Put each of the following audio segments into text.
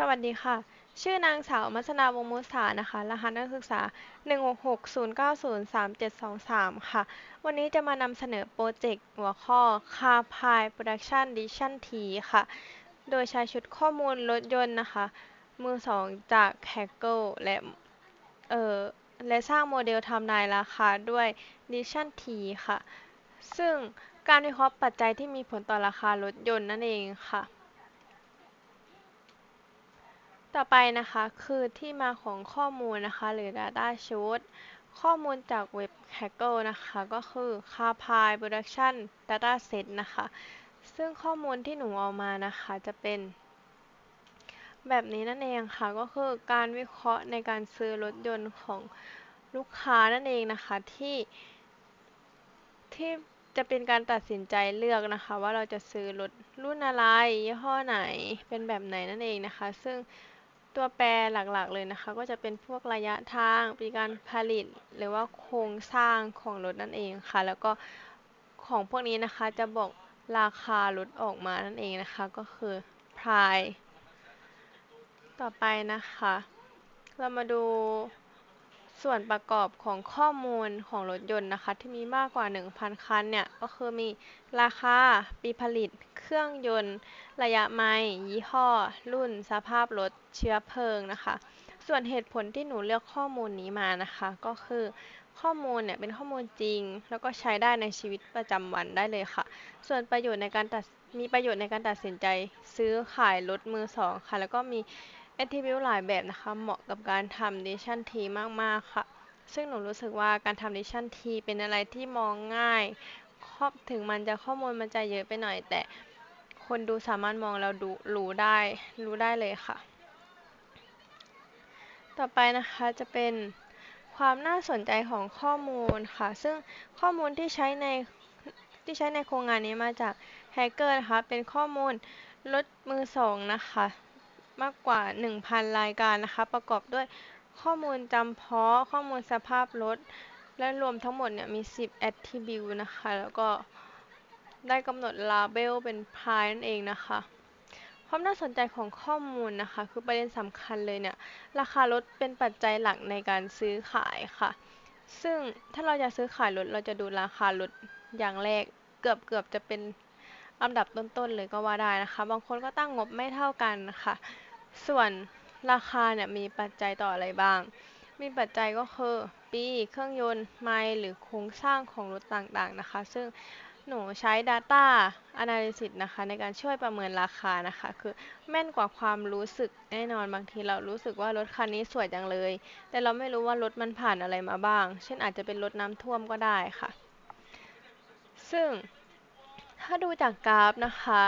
สวัสดีค่ะ ชื่อนางสาวมัสนาวงศ์มุสานะคะ รหัสนักศึกษา 166090373ค่ะ วันนี้จะมานำเสนอโปรเจกต์หัวข้อ Car Pie Production Edition T ค่ะ โดยใช้ชุดข้อมูลรถยนต์นะคะ มือสองจาก Kaggle และ เอ่อ และสร้างโมเดลทำนายราคาด้วย Edition T ค่ะ ซึ่งการวิเคราะห์ปัจจัยที่มีผลต่อราคารถยนต์นั่นเองค่ะ ต่อไปนะคะคือที่มาของข้อมูลนะคะหรือ Data Shoot ข้อมูลจากเว็บ Kaggle นะคะก็คือ CarPie Production Dataset นะคะ ซึ่งข้อมูลที่หนูเอามานะคะจะเป็นแบบนี้นั่นเองค่ะก็คือการวิเคราะห์ในการซื้อรถยนต์ของลูกค้านั่นเองนะคะที่ที่จะเป็นการตัดสินใจเลือกนะคะ ว่าเราจะซื้อรถรุ่นอะไรยี่ห้อไหนเป็นแบบไหนนั่นเองนะคะ ซึ่ง ตัวแปรหลักๆเลยนะคะ ก็จะเป็นพวกระยะทางปีการผลิต หรือว่าโครงสร้างของรถนั่นเองค่ะ แล้วก็ของพวกนี้นะคะจะบอกราคารถออกมานั่นเองนะคะ ก็คือ price ต่อไปนะคะ เรามาดู ส่วนประกอบของข้อมูลของรถยนต์นะคะที่มีมากกว่า 1,000 คันเนี่ย ก็คือมีราคา ปีผลิต เครื่องยนต์ ระยะไมล์ยี่ห้อ รุ่น สภาพรถ เชื้อเพลิงนะคะ ส่วนเหตุผลที่หนูเลือกข้อมูลนี้มานะคะ ก็คือข้อมูลเนี่ยเป็นข้อมูลจริง แล้วก็ใช้ได้ในชีวิตประจำวันได้เลยค่ะ ส่วนประโยชน์ในการตัดมีประโยชน์ในการตัดสินใจ ซื้อขายรถมือสองค่ะ แล้วก็มี attribute หลายแบบนะคะ เหมาะกับการทำ decision tree มาก ๆ ค่ะ ซึ่งหนูรู้สึกว่าการทำ decision tree เป็นอะไรที่มองง่าย ครอบถึงมันจะข้อมูลมันจะเยอะไปหน่อย แต่คนดูสามารถมองแล้วดูรู้ได้ รู้ได้เลยค่ะ ต่อไปนะคะจะเป็นความน่าสนใจของข้อมูลค่ะ ซึ่งข้อมูลที่ใช้ในที่ใช้ในโครงงานนี้มาจากแฮกเกอร์นะคะ เป็นข้อมูลรถมือสองนะคะ มากกว่า 1,000 รายการนะคะ ประกอบด้วยข้อมูลจำเพาะ ข้อมูลสภาพรถ และรวมทั้งหมดเนี่ยมี 10 attribute นะคะ แล้วก็ได้กำหนด label เป็น price นั่นเองนะคะ ความน่าสนใจของข้อมูลนะคะ คือประเด็นสำคัญเลยเนี่ย ราคารถเป็นปัจจัยหลักในการซื้อขายค่ะ ซึ่งถ้าเราจะซื้อขายรถ เราจะดูราคารถอย่างแรก เกือบเกือบจะเป็นอันดับต้นๆเลยก็ว่าได้นะคะ บางคนก็ตั้งงบไม่เท่ากันค่ะ ส่วนราคาเนี่ยมีปัจจัยต่ออะไรบ้าง มีปัจจัยก็คือ ปีเครื่องยนต์ไมล์หรือโครงสร้างของรถต่างๆนะคะ ซึ่งหนูใช้ Data Analysis นะคะ ในการช่วยประเมินราคานะคะ คือแม่นกว่าความรู้สึกแน่นอนบางทีเรารู้สึกว่ารถคันนี้สวยจังเลย แต่เราไม่รู้ว่ารถมันผ่านอะไรมาบ้าง เช่นอาจจะเป็นรถน้ำท่วมก็ได้ค่ะ ซึ่งถ้าดูจากกราฟนะคะ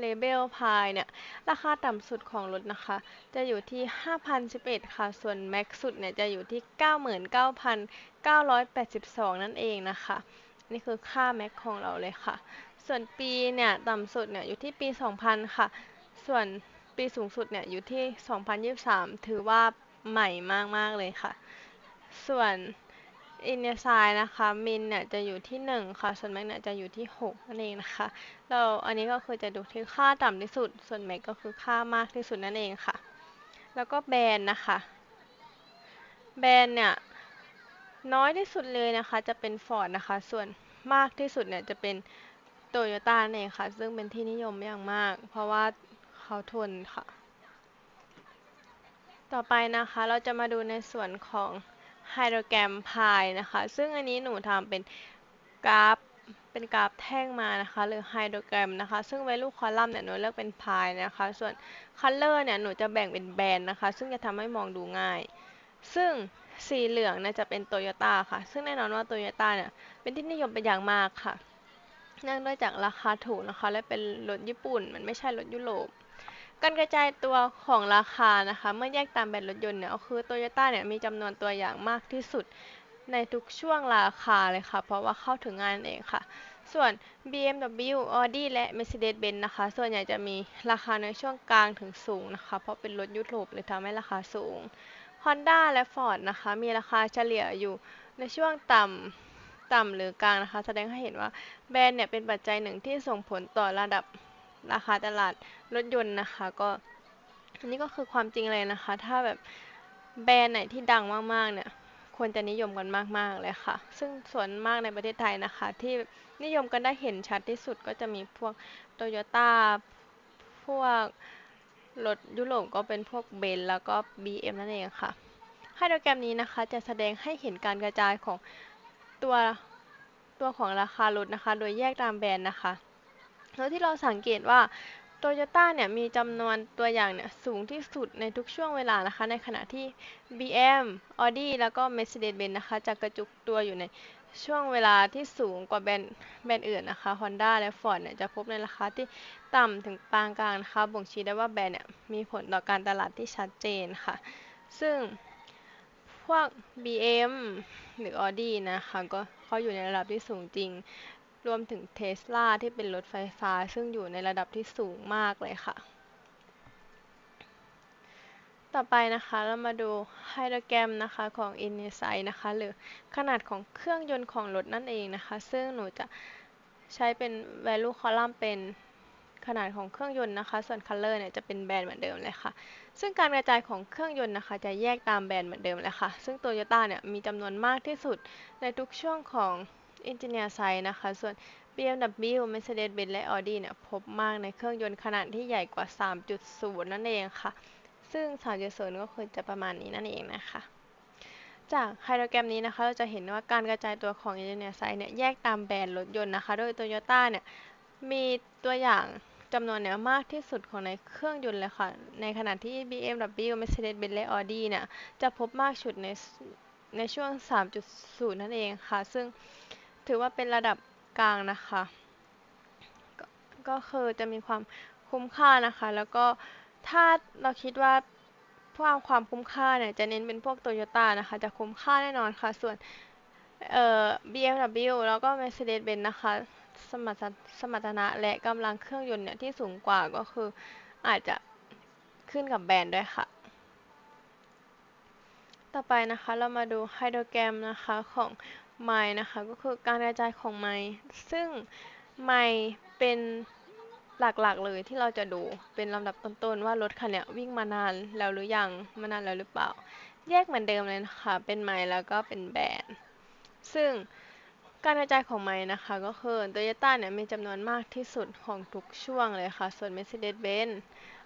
เลเบลพายเนี่ย ราคาต่ำสุดของรถนะคะ จะอยู่ที่ 5,011 ค่ะ ส่วนแม็กสุดเนี่ยจะอยู่ที่ 99,982 นั่นเองนะคะ นี่คือค่าแม็กของเราเลยค่ะ ส่วนปีเนี่ยต่ำสุดเนี่ยอยู่ที่ปี 2000 ค่ะ ส่วนปีสูงสุดเนี่ยอยู่ที่ 2023 ถือว่าใหม่มาก ๆ เลยค่ะ ส่วน อินเนไซนะคะมินเนี่ยจะอยู่ที่ 1 ค่ะ ส่วนแม็กเนี่ยจะอยู่ที่6นั่นเองนะคะ เราอันนี้ก็คือจะดูที่ค่าต่ำที่สุด ส่วนแม็กก็คือค่ามากที่สุดนั่นเองค่ะ แล้วก็แบรนด์นะคะแบรนด์เนี่ยน้อยที่สุดเลยนะคะจะเป็น Ford นะคะ ส่วนมากที่สุดเนี่ยจะเป็นโตโยต้านั่นเองค่ะ ซึ่งเป็นที่นิยมอย่างมาก เพราะว่าเขาทนค่ะ ต่อไปนะคะเราจะมาดูในส่วนของ ไฮโดรแกรมพายนะคะ ซึ่งอันนี้หนูทำเป็นกราฟเป็นกราฟแท่งมานะคะ หรือไฮโดรแกรมนะคะ ซึ่งไว้ลูกคอลัมน์เนี่ยหนูเลือกเป็นพายนะคะ ส่วนคัลเลอร์เนี่ยหนูจะแบ่งเป็นแบนนะคะ ซึ่งจะทำให้มองดูง่าย ซึ่งสีเหลืองเนี่ยจะเป็นโตโยต้าค่ะ ซึ่งแน่นอนว่าโตโยต้าเนี่ยเป็นที่นิยมเป็นอย่างมากค่ะเนื่องด้วยจากราคาถูกนะคะ และเป็นรถญี่ปุ่น มันไม่ใช่รถยุโรป การกระจายตัวของราคานะคะ เมื่อแยกตามแบรนด์รถยนต์เนี่ยคือโตโยต้าเนี่ยมีจำนวนตัวอย่างมากที่สุดในทุกช่วงราคาเลยค่ะ เพราะว่าเข้าถึงงานเองค่ะ ส่วน BMW Audi และ Mercedes-Benz นะคะ ส่วนใหญ่จะมีราคาในช่วงกลางถึงสูงนะคะ เพราะเป็นรถยุโรปเลยทำให้ราคาสูง Honda และ Ford นะคะ มีราคาเฉลี่ยอยู่ในช่วงต่ำต่ำหรือกลางนะคะ แสดงให้เห็นว่าแบรนด์เนี่ยเป็นปัจจัยหนึ่งที่ส่งผลต่อระดับ ราคาตลาดรถยนต์นะคะ ก็อันนี้ก็คือความจริงเลยนะคะ ถ้าแบบแบรนด์ไหนที่ดังมากๆเนี่ยควรจะนิยมกันมากๆเลยค่ะ ซึ่งส่วนมากในประเทศไทยนะคะ ที่นิยมกันได้เห็นชัดที่สุดก็จะมีพวกโตโยต้าพวกรถยุโรปก็เป็นพวกเบนแล้วก็ BM นั่นเองค่ะไฮโดรแกรมนี้นะคะจะแสดงให้เห็นการกระจายของตัวตัวของราคารถนะคะ โดยแยกตามแบรนด์นะคะ แล้วที่เราสังเกตว่าโตโยต้าเนี่ยมีจำนวนตัวอย่างเนี่ยสูงที่สุดในทุกช่วงเวลานะคะ ในขณะที่ BM Audi แล้วก็ Mercedes-Benz นะคะจะกระจุกตัวอยู่ในช่วงเวลาที่สูงกว่าแบรนด์แบรนด์อื่นนะคะ Honda และ Ford เนี่ยจะพบในราคาที่ต่ำถึงปานกลางนะคะ บ่งชี้ได้ว่าแบรนด์เนี่ยมีผลต่อการตลาดที่ชัดเจนค่ะ ซึ่งพวก BM หรือ Audi นะคะก็เขาอยู่ในระดับที่สูงจริง รวมถึง Tesla ที่เป็นรถไฟฟ้า ซึ่งอยู่ในระดับที่สูงมากเลยค่ะ ต่อไปนะคะเรามาดูไฮโดรแกรมนะคะของ Insight นะคะ หรือขนาดของเครื่องยนต์ของรถนั่นเองนะคะ ซึ่งหนูจะใช้เป็น value column เป็นขนาดของเครื่องยนต์นะคะ ส่วน color เนี่ยจะเป็นแบรนด์เหมือนเดิมเลยค่ะ ซึ่งการกระจายของเครื่องยนต์นะคะ จะแยกตามแบรนด์เหมือนเดิมเลยค่ะ ซึ่ง Toyota เนี่ยมีจำนวนมากที่สุดในทุกช่วงของ Engineer Site นะคะ ส่วน BMW Mercedes-Benz และ Audi เนี่ยพบมากในเครื่องยนต์ขนาดที่ใหญ่กว่า 3.0 นั่นเองค่ะ ซึ่ง 3.0 ก็คือจะประมาณนี้นั่นเองนะคะ จากไฮโดรแกรมนี้นะคะ เราจะเห็นว่าการกระจายตัวของ Engineer Site เนี่ยแยกตามแบรนด์รถยนต์นะคะ โดย Toyota เนี่ยมีตัวอย่างจำนวนเนี่ยมากที่สุดของในเครื่องยนต์เลยค่ะ ในขณะที่ BMW Mercedes-Benz และ Audi เนี่ยจะพบมากสุดในในช่วง 3.0 นั่นเองค่ะ ซึ่ง ถือว่าเป็นระดับกลางนะคะก็ก็คือจะมีความคุ้มค่านะคะ แล้วก็ถ้าเราคิดว่าพวกความคุ้มค่าเนี่ยจะเน้นเป็นพวกโตโยต้านะคะ จะคุ้มค่าแน่นอนค่ะ ส่วนเอ่อ BMW แล้วก็ Mercedes-Benz นะคะ สมรรถสมรรถนะและกำลังเครื่องยนต์เนี่ยที่สูงกว่าก็คืออาจจะขึ้นกับแบรนด์ด้วยค่ะ ต่อไปนะคะเรามาดูไฮโดรแกรมนะคะของ ไมล์นะคะ ก็คือการกระจายของไมล์ซึ่งไมล์เป็นหลักๆเลยที่เราจะดูเป็นลำดับต้นๆว่ารถคันเนี้ยวิ่งมานานแล้วหรือยังมานานแล้วหรือเปล่า แยกเหมือนเดิมเลยนะคะ เป็นไมล์แล้วก็เป็นแบรนด์ซึ่งการกระจายของไมล์นะคะ ก็คือ Toyota เนี่ยมีจำนวนมากที่สุดของทุกช่วงเลยค่ะ ส่วน Mercedes-Benz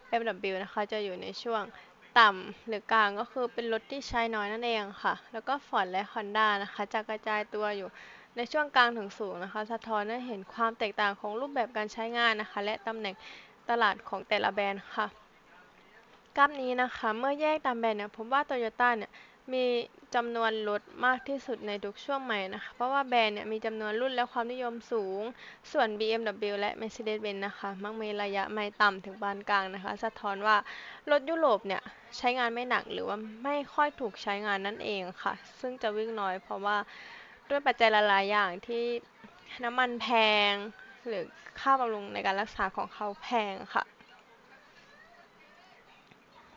BMW นะคะจะอยู่ในช่วง ต่ำหรือกลางก็คือเป็นรถที่ใช้น้อยนั่นเองค่ะ แล้วก็ฟอร์ดและฮอนด้านะคะจะกระจายตัวอยู่ในช่วงกลางถึงสูงนะคะ สะท้อนให้เห็นความแตกต่างของรูปแบบการใช้งานนะคะ และตำแหน่งตลาดของแต่ละแบรนด์ค่ะกราฟนี้นะคะ เมื่อแยกตามแบรนด์เนี่ยพบว่าโตโยต้าเนี่ยมี จำนวนรถมากที่สุดในทุกช่วงใหม่นะคะ เพราะว่าแบรนด์เนี่ยมีจำนวนรุ่นและความนิยมสูง ส่วน BMW และ Mercedes-Benz นะคะมักมีระยะไม่ต่ำถึงปานกลางนะคะ สะท้อนว่ารถยุโรปเนี่ยใช้งานไม่หนักหรือว่าไม่ค่อยถูกใช้งานนั่นเองค่ะ ซึ่งจะวิ่งน้อยเพราะว่าด้วยปัจจัยหลายๆอย่างที่น้ำมันแพง หรือค่าบำรุงในการรักษาของเขาแพงค่ะ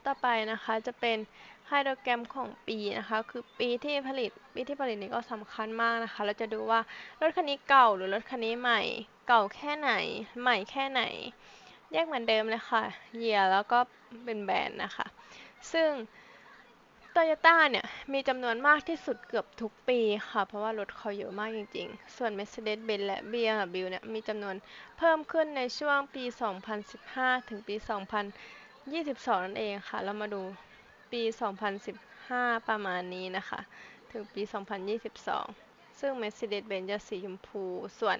ต่อไปนะคะจะเป็นไฮโดรแกรมของปีนะคะ คือปีที่ผลิตปีที่ผลิตนี้ก็สำคัญมากนะคะ เราจะดูว่ารถคันนี้เก่าหรือรถคันนี้ใหม่ เก่าแค่ไหน ใหม่แค่ไหนแยกเหมือนเดิมเลยค่ะเยียแล้วก็เป็นแบรนด์นะคะ ซึ่ง Toyota เนี่ย มีจำนวนมากที่สุดเกือบทุกปีค่ะ เพราะว่ารถเขาเยอะมากจริงๆ ส่วน Mercedes-Benz และ BMW เนี่ย มีจำนวนเพิ่มขึ้นในช่วงปี 2015 ถึงปี 22นั่นเองค่ะ เรามาดูปี2015ประมาณนี้นะคะ ถึงปี2022ซึ่ง Mercedes-Benz จะสีชมพู ส่วน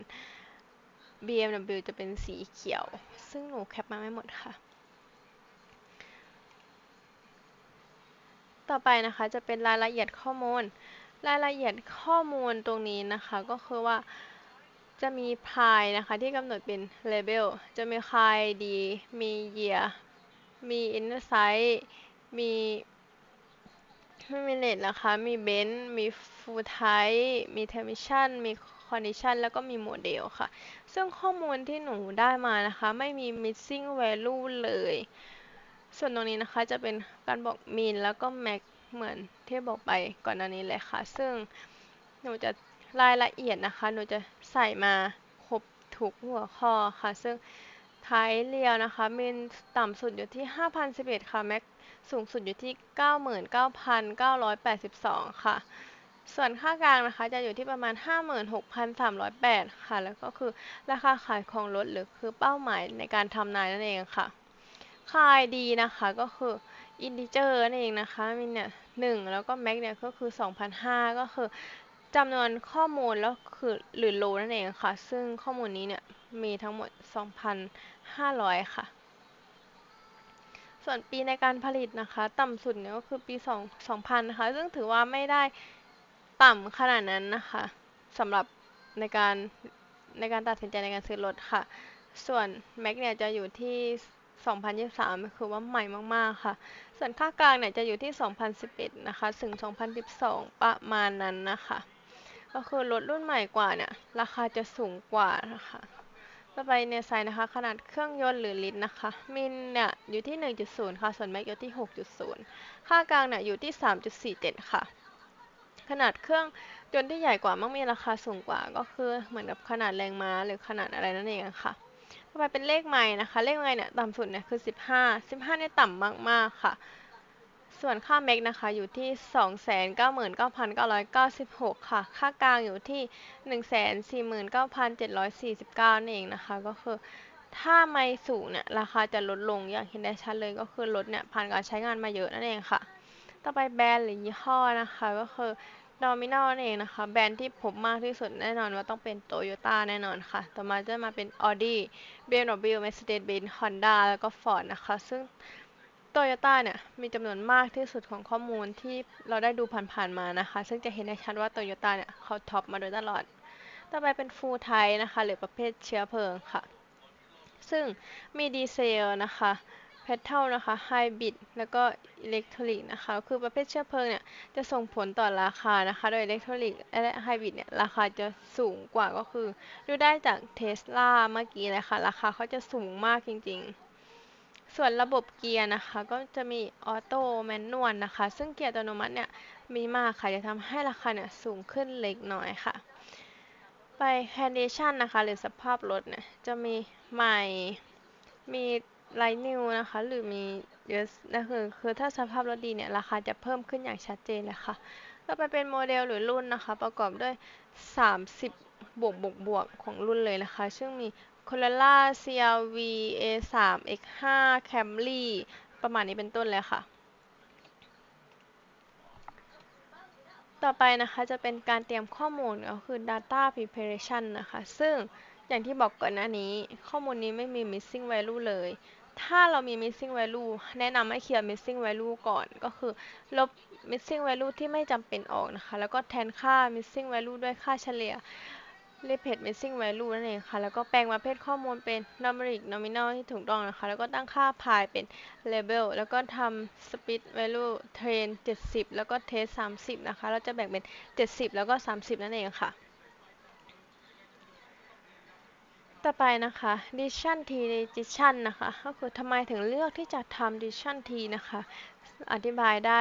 BMW จะเป็นสีเขียว ซึ่งหนูแคปมาไม่หมดค่ะ ต่อไปนะคะจะเป็นรายละเอียดข้อมูล รายละเอียดข้อมูลตรงนี้นะคะ ก็คือว่าจะมีพายนะคะที่กำหนดเป็น label จะมีคายดี มี year มี insight มีไม่มีเลทนะคะ มีเบนซ์มีฟูลไทมีเทอร์มิชันมีคอนดิชันแล้วก็มีโมเดลค่ะ ซึ่งข้อมูลที่หนูได้มานะคะ ไม่มี missing value เลย ส่วนตรงนี้นะคะจะเป็นการบอก mean แล้วก็ max เหมือนที่บอกไปก่อนหน้านี้เลยค่ะ ซึ่งหนูจะรายละเอียดนะคะ หนูจะใส่มาครบทุกหัวข้อค่ะ ซึ่ง ท้ายเรียวนะคะมินต่ำสุดอยู่ที่ 5,011 ค่ะ แม็กสูงสุดอยู่ที่ 99,982 ค่ะ ส่วนค่ากลางนะคะจะอยู่ที่ประมาณ 56,308 ค่ะ แล้วก็คือราคาขายของรถหรือคือเป้าหมายในการทำนายนั่นเองค่ะค่ายดีนะคะก็คืออินดิเจอร์นั่นเองนะคะมินเนี่ยหนึ่งแล้วก็แม็กเนี่ยก็คือ 2,005ก็คือ จำนวนข้อมูลแล้วคือหรือโลนั่นเองค่ะ ซึ่งข้อมูลนี้เนี่ยมีทั้งหมด 2,500 ค่ะ ส่วนปีในการผลิตนะคะ ต่ำสุดเนี่ยก็คือปี 2 2000นะคะ ซึ่งถือว่าไม่ได้ต่ำขนาดนั้นนะคะสำหรับในการในการตัดสินใจในการซื้อรถค่ะ ส่วนแม็กเนี่ยจะอยู่ที่ 2023 คือว่าใหม่มากๆค่ะ ส่วนค่ากลางเนี่ยจะอยู่ที่ 2011 นะคะ ถึง 2012 ประมาณนั้นนะคะ ก็คือรถรุ่นใหม่กว่าเนี่ยราคาจะสูงกว่านะคะต่อไปในไซส์นะคะ ขนาดเครื่องยนต์หรือลิตรนะคะ มินเนี่ยอยู่ที่ 1.0 ค่ะ ส่วนแม็กอยู่ที่ 6.0 ค่ากลางเนี่ยอยู่ที่ 3.47 ค่ะ ขนาดเครื่องยนต์ที่ใหญ่กว่ามักมีราคาสูงกว่า ก็คือเหมือนกับขนาดแรงม้าหรือขนาดอะไรนั่นเองค่ะต่อไปเป็นเลขไม้นะคะ เลขไม้เนี่ยต่ำสุดเนี่ยคือ 15 15เนี่ยต่ำมากๆค่ะ ส่วนค่าแม็กนะคะอยู่ที่ 299,996 ค่ะ ค่ากลางอยู่ที่ 149,749นั่นเองนะคะ ก็คือถ้าไม่สูงเนี่ยราคาจะลดลงอย่างเห็นได้ชัดเลยก็คือรถเนี่ยผ่านการใช้งานมาเยอะนั่นเองค่ะ ต่อไปแบรนด์หรือยี่ห้อนะคะก็คือ Dominal นั่นเองนะคะ แบรนด์ที่พบมากที่สุดแน่นอนว่าต้องเป็น Toyota แน่นอนค่ะ ต่อมาจะมาเป็น Audi BMW Mercedes-Benz Honda แล้วก็ Ford นะคะ ซึ่ง Toyota เนี่ยมีจำนวนมากที่สุดของข้อมูลที่เราได้ดูผ่านๆมานะคะ ซึ่งจะเห็นได้ชัดว่า Toyota เนี่ยเขาท็อปมาโดยตลอด ต่อไปเป็น Full Type นะคะ หรือประเภทเชื้อเพลิงค่ะ ซึ่งมีดีเซลนะคะเพทเทิลนะคะไฮบริดแล้วก็อิเล็กทริกนะคะ คือประเภทเชื้อเพลิงเนี่ย จะส่งผลต่อราคานะคะ โดยอิเล็กทริกและไฮบริดเนี่ย ราคาจะสูงกว่าก็คือ ดูได้จากเทสลาเมื่อกี้เลยค่ะ ราคาเขาจะสูงมากจริงๆ ส่วนระบบเกียร์นะคะ ก็จะมีออโต้แมนนวลนะคะ ซึ่งเกียร์อัตโนมัติเนี่ยมีมากค่ะจะทำให้ราคาเนี่ยสูงขึ้นเล็กน้อยค่ะ ไป condition นะคะ หรือสภาพรถเนี่ยจะมีใหม่มีไลท์นิวนะคะ หรือมีเยอะนะคือคือถ้าสภาพรถดีเนี่ย ราคาจะเพิ่มขึ้นอย่างชัดเจนเลยค่ะต่อไปเป็นโมเดลหรือรุ่นนะคะ ประกอบด้วย 30 บวกบวกบวกของรุ่นเลยนะคะ ซึ่งมี Corolla CR-V A3 X5 Camry ประมาณนี้เป็นต้นเลยค่ะ ต่อไปนะคะจะเป็นการเตรียมข้อมูลก็คือ data preparation นะคะ ซึ่งอย่างที่บอกก่อนหน้านี้ ข้อมูลนี้ไม่มี missing value เลย ถ้าเรามี missing value แนะนำให้เคลียร์ missing value ก่อน ก็คือลบ missing value ที่ไม่จำเป็นออกนะคะ แล้วก็แทนค่า missing value ด้วยค่าเฉลี่ย repeat missing value นั่นเองค่ะ แล้วก็แปลงประเภทข้อมูลเป็น numeric nominal ที่ถูกต้องนะคะ แล้วก็ตั้งค่า pi เป็น label แล้วก็ทำ split value train 70 แล้วก็ test 30 นะคะ เราจะแบ่งเป็น 70 แล้วก็ 30 นั่นเองค่ะ ต่อไปนะคะ decision tree decision นะคะ ก็คือทำไมถึงเลือกที่จะทำ decision tree นะคะ อธิบายได้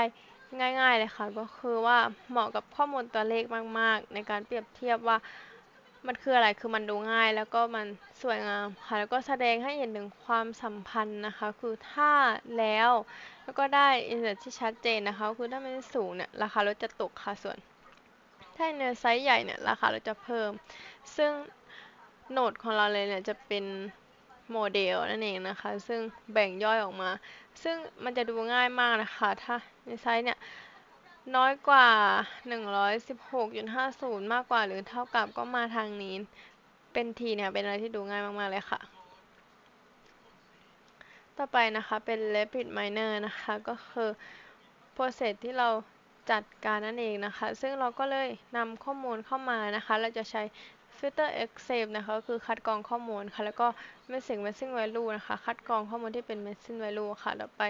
ง่ายๆเลยค่ะ ก็คือว่าเหมาะกับข้อมูลตัวเลขมาก ๆ ในการเปรียบเทียบว่า มันคืออะไรคือมันดูง่ายแล้วก็มันสวยงามค่ะแล้วก็แสดงให้เห็นถึงความสัมพันธ์นะคะ คือถ้าแล้ว แล้วก็ได้อินเสิร์ตที่ชัดเจนนะคะ คือถ้ามันสูงเนี่ยราคารถจะตกค่ะส่วน ถ้าในไซส์ใหญ่เนี่ยราคารถจะเพิ่ม ซึ่งโหนดของเราเลยเนี่ยจะเป็นโมเดลนั่นเองนะคะ ซึ่งแบ่งย่อยออกมา ซึ่งมันจะดูง่ายมากนะคะ ถ้าในไซส์เนี่ย น้อยกว่า116.50มากกว่าหรือเท่ากับก็มาทางนี้ เป็นทีเนี่ยเป็นอะไรที่ดูง่ายมาก ๆ เลยค่ะ ต่อไปนะคะเป็น rapid miner นะคะ ก็คือ process ที่เราจัดการนั่นเองนะคะ ซึ่งเราก็เลยนำข้อมูลเข้ามานะคะ เราจะใช้ filter accept นะคะก็คือคัดกรองข้อมูลค่ะ แล้วก็ missing missing value นะคะ คัดกรองข้อมูลที่เป็น missing value ค่ะ ต่อไป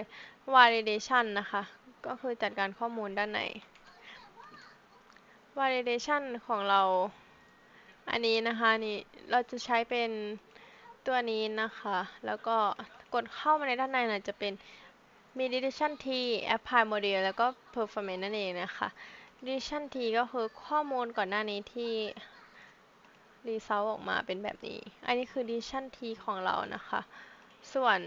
validation นะคะ ก็คือจัดการข้อมูลด้านใน validation ของเรา อันนี้นะคะนี่เราจะใช้เป็นตัวนี้นะคะ แล้วก็กดเข้ามาในด้านในน่ะจะเป็นมี decision T apply model แล้วก็ performance นั่นเองนะคะ decision T ก็คือข้อมูลก่อนหน้านี้ที่ result ออกมาเป็นแบบนี้ อันนี้คือ decision T ของเรานะคะ ส่วน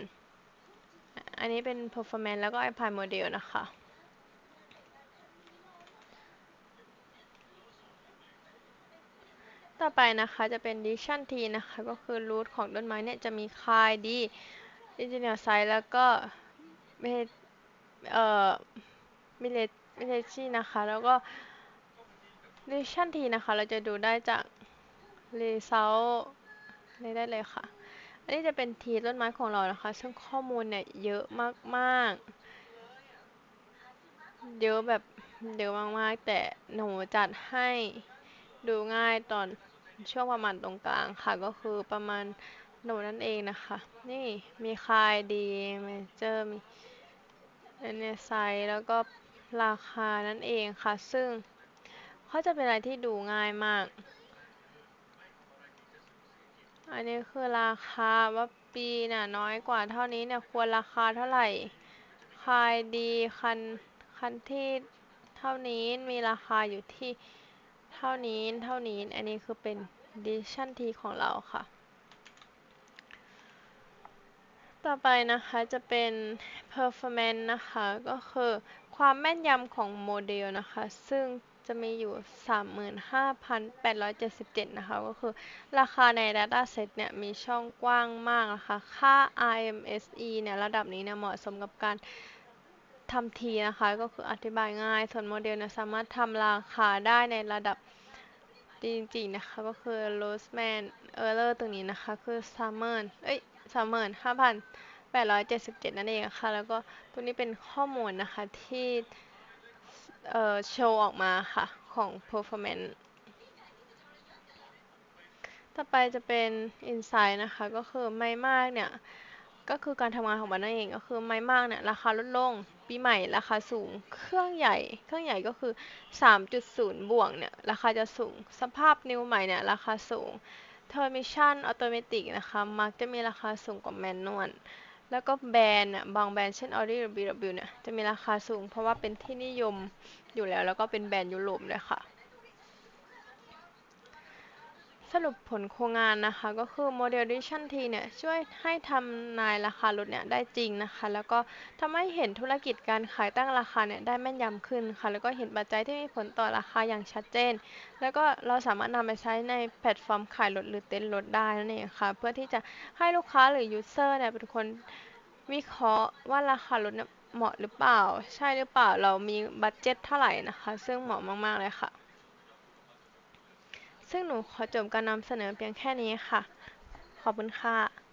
อันนี้เป็น performance แล้วก็ iPad model นะคะ ต่อไปนะคะจะเป็น decision t นะคะ ก็คือ root ของต้นไม้เนี่ยจะมี kind d engineer size แล้วก็เอ่อ millet นะคะ แล้วก็ decision t นะคะ เราจะดูได้จาก result นี่ได้เลยค่ะ อันนี้จะเป็นทีต้นไม้ของเรานะคะ ซึ่งข้อมูลเนี่ยเยอะมากๆ เยอะแบบเยอะมากๆ แต่หนูจัดให้ดูง่ายตอน ช่วงประมาณตรงกลางค่ะ ก็คือประมาณหนูนั่นเองนะคะ นี่มีคายดีเมเจอร์มีเนไซแล้วก็ราคานั่นเองค่ะ ซึ่งเขาจะเป็นอะไรที่ดูง่ายมาก อันนี้คือราคาว่าปีน่ะน้อยกว่าเท่านี้เนี่ยควรราคาเท่าไหร่ คายดีคันคันที่เท่านี้มีราคาอยู่ที่ ท่านี้เท่านี้ อันนี้คือเป็น decision t ของเราค่ะ ต่อไปนะคะจะเป็น performance นะคะ ก็คือความแม่นยำของโมเดลนะคะ ซึ่งจะมีอยู่ 35,877 นะคะ ก็คือราคาใน dataset เนี่ย มีช่องกว้างมากนะคะ ค่า RMSE เนี่ย ระดับนี้เนี่ย เหมาะสมกับการทำทีนะคะ ก็คืออธิบายง่าย ส่วนโมเดลเนี่ย สามารถทำราคาได้ในระดับ จริงๆนะคะ ก็คือ Roseman Error ตรงนี้นะคะ คือ Summer เอ้ย Summer 5,877 นั่นเองค่ะ แล้วก็ตรงนี้เป็นข้อมูลนะคะที่เอ่อโชว์ออกมาค่ะ ของ performance ต่อไปจะเป็น insight นะคะ ก็คือไม่มากเนี่ย ก็คือการทำงานของมันนั่นเอง ก็คือไม่มากเนี่ย ราคาลดลง ปีใหม่ราคาสูง เครื่องใหญ่ เครื่องใหญ่ก็คือ 3.0 บวกเนี่ยราคาจะสูง สภาพนิวใหม่เนี่ยราคาสูง transmission automatic นะคะมักจะมีราคาสูงกว่าแมนนวลแล้วก็แบรนด์บางแบรนด์เช่น Audi หรือ BMW เนี่ยจะมีราคาสูงเพราะว่าเป็นที่นิยมอยู่แล้ว แล้วก็เป็นแบรนด์ยุโรปด้วยค่ะ สรุปผลโครงงานนะคะ ก็คือโมเดล Decision Tree เนี่ย ช่วยให้ทำนายราคารถเนี่ย ได้จริงนะคะ แล้วก็ทำให้เห็นธุรกิจการขายตั้งราคาเนี่ย ได้แม่นยำขึ้นค่ะ แล้วก็เห็นปัจจัยที่มีผลต่อราคาอย่างชัดเจน แล้วก็เราสามารถนำไปใช้ในแพลตฟอร์มขายรถหรือเต็นท์รถได้นั่นเองค่ะ เพื่อที่จะให้ลูกค้าหรือ User เนี่ยเป็นคนวิเคราะห์ว่าราคารถเนี่ยเหมาะหรือเปล่า ใช่หรือเปล่าเรามีบัตเจ็ตเท่าไหร่นะคะ ซึ่งเหมาะมากๆเลยค่ะ ซึ่งหนูขอจบการนำเสนอเพียงแค่นี้ค่ะ ขอบคุณค่ะ